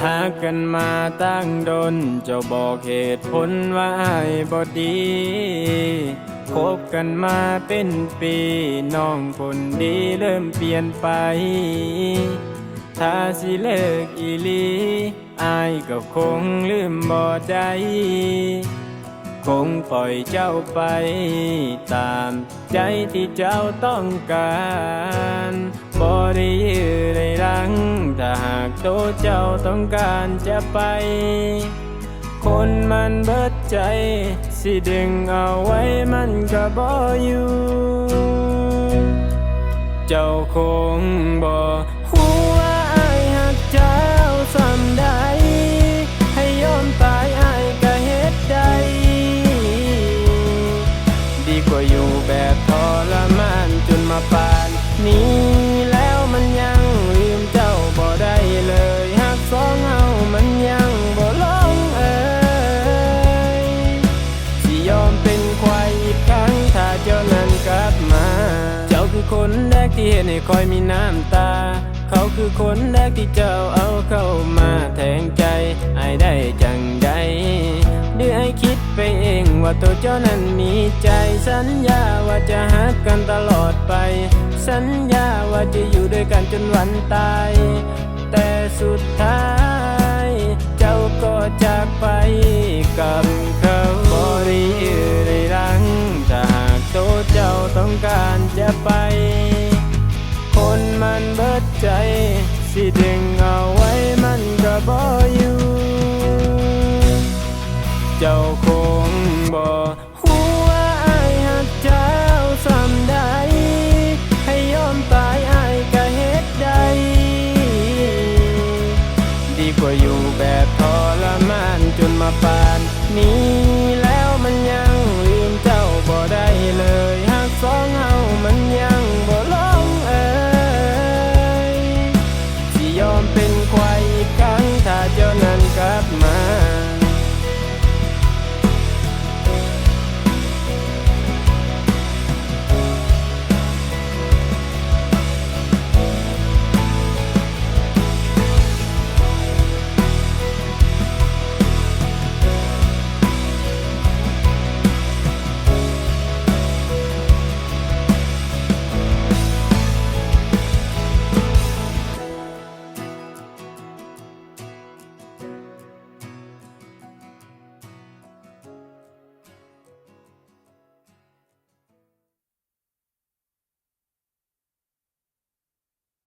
หากันมาตั้งดนเจ้าบอกเหตุผลว่าไอ้บ่ดี คบกันมาเป็นปีน้องคนดีเริ่มเปลี่ยนไป ถ้าสิเลิกอีลีอายก็คงลืมบ่ได้คงปล่อยเจ้าไป ตามใจที่เจ้าต้องการ บ่ได้ยื้อได้รังถ้าหากโตเจ้าต้องการจะไป คนมันเบิดใจ สิดึงเอาไว้มันก็บ่อยู่ เจ้าคงบ่ฮู้ว่าอายหักเจ้าสำใดให้ยอมตายอายก็เฮ็ดได้ดีกว่าอยู่แบบทรมานจนมาปานนี้ มันยังลืมเจ้าบ่ได้เลยหักสองเฮามันยังบ่ลงเอยสิยอมเป็นควายอีกครั้งถ้าเจ้านั้นกลับมา เจ้าคือคนแรกที่เห็นให้คอยมีน้ำตา เขาคือคนแรกที่เจ้าเอาเข้ามาแทงใจ ว่าตัวเจ้านั้นมีใจ สัญญาว่าจะหักกันตลอดไป สัญญาว่าจะอยู่ด้วยกันจนวันตาย แต่สุดท้าย เจ้าก็จากไปกับเขาบริยือได้รังถ้าหากโตวเจ้าต้องการจะไป คนมันเบิดใจ สิดึงเอาไว้มันก็บ่อยู่ เจ้าคง บ่ฮู้ว่าอายหักเจ้าสำใดให้ยอมตายอายก็เฮ็ดได้ดีกว่าอยู่แบบทรมานจนมาปานนี้